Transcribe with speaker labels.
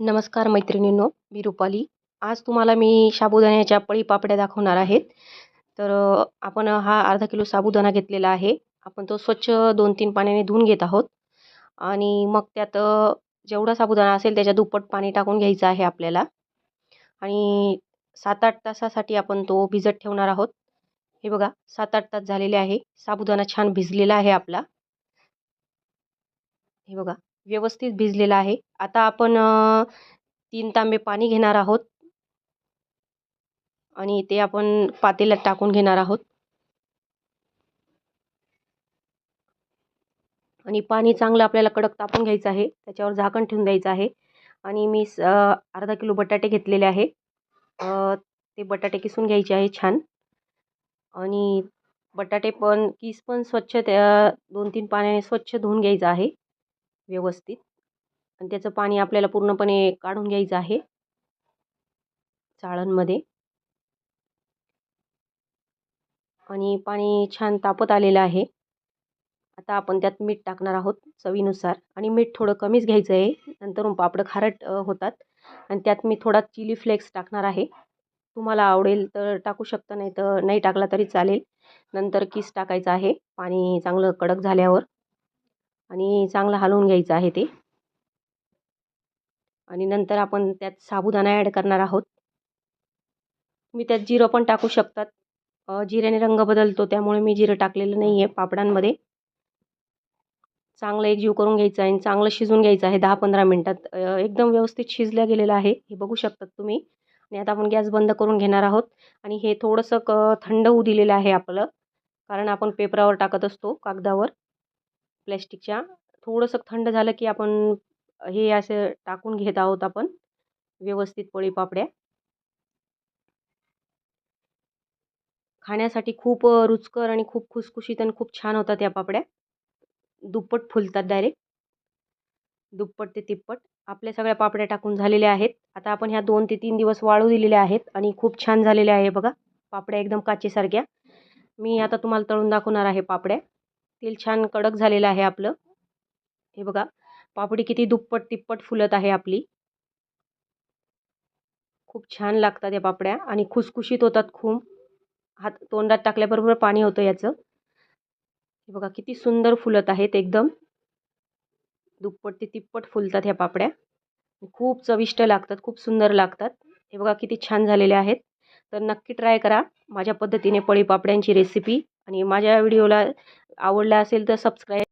Speaker 1: नमस्कार मैत्रिणींनो मी रुपाली. आज तुम्हाला मी साबुदाण्याच्या पळीपापड्या दाखवणार आहेत. तर आपण हा अर्धा किलो साबुदाणा घेतलेला आहे. आपण तो स्वच्छ दोन तीन पाण्याने धुवून घेत आहोत. आणि मग त्यात जेवढा साबुदाणा असेल त्याच्या दुप्पट पाणी टाकून घ्यायचं आहे आपल्याला. आणि सात आठ तासासाठी आपण तो भिजत ठेवणार आहोत. हे बघा सात आठ तास झालेले आहे. साबुदाणा छान भिजलेला आहे आपला. हे बघा व्यवस्थित भिजलेला आहे. आता आपण तीन तांबे पाणी घेणार आहोत. आणि ते आपण पातेल्यात टाकून घेणार आहोत. आणि पाणी चांगलं आपल्याला कडक तापून घ्यायचं आहे. त्याच्यावर झाकण ठेवून द्यायचं आहे. आणि मी स अर्धा किलो बटाटे घेतलेले आहे. ते बटाटे किसून घ्यायचे आहे छान. आणि बटाटे पण किस पण स्वच्छ त्या दोन तीन पाण्याने स्वच्छ धुवून घ्यायचं आहे. व्यवस्थित. आणि त्याचं पाणी आपल्याला पूर्णपणे काढून घ्यायचं आहे. चाळणमध्ये. आणि पाणी छान तापत आलेलं आहे. आता आपण त्यात मीठ टाकणार आहोत चवीनुसार. आणि मीठ थोडं कमीच घ्यायचं आहे. नंतर पापडं खारट होतात. आणि त्यात मी थोडा चिली फ्लेक्स टाकणार आहे. तुम्हाला आवडेल तर टाकू शकता नाही तर नाही टाकला तरी चालेल. नंतर किस टाकायचं आहे. पाणी चांगलं कडक झाल्यावर. आणि चांगलं हलवून घ्यायचं आहे ते. आणि नंतर आपण त्यात साबुदाणा ॲड करणार आहोत. तुम्ही त्यात जिरं पण टाकू शकतात. जिऱ्याने रंग बदलतो त्यामुळे मी जिरं टाकलेलं नाही आहे पापडांमध्ये. चांगलं एकजीव करून घ्यायचं आहे आणि चांगलं शिजून घ्यायचं आहे दहा पंधरा मिनटात. एकदम व्यवस्थित शिजल्या गेलेलं आहे. हे बघू शकतात तुम्ही. आणि आता आपण गॅस बंद करून घेणार आहोत. आणि हे थोडंसं क थंड होऊ दिलेलं आहे आपलं. कारण आपण पेपरावर टाकत असतो कागदावर. प्लॅस्टिकच्या. थोडंसं थंड झालं की आपण हे असं टाकून घेत आहोत आपण व्यवस्थित पळीपापड्या. खाण्यासाठी खूप रुचकर आणि खूप खुसखुशीत आणि खूप छान होतात या पापड्या. दुप्पट फुलतात डायरेक्ट दुप्पट ते तिप्पट. आपल्या सगळ्या पापड्या टाकून झालेल्या आहेत. आता आपण ह्या दोन ते तीन दिवस वाळू दिलेल्या आहेत आणि खूप छान झालेल्या आहे बघा. पापड्या एकदम काचेसारख्या. मी आता तुम्हाला तळून दाखवणार आहे पापड्या. तेल छान कडक झालेलं आहे आपलं. हे बघा पापडी किती दुप्पट तिप्पट फुलत आहे आपली. खूप छान लागतात या पापड्या आणि खुसखुशीत होतात खूप. हात तोंडात टाकल्याबरोबर पाणी होतं याचं. हे बघा किती सुंदर फुलत आहेत एकदम. दुप्पट ते तिप्पट फुलतात ह्या पापड्या. खूप चविष्ट लागतात खूप सुंदर लागतात. हे बघा किती छान झालेले आहेत. तर नक्की ट्राय करा माझ्या पद्धतीने पळी पापड्यांची रेसिपी आणि माझ्या व्हिडिओला आवडला असेल तर सबस्क्राईब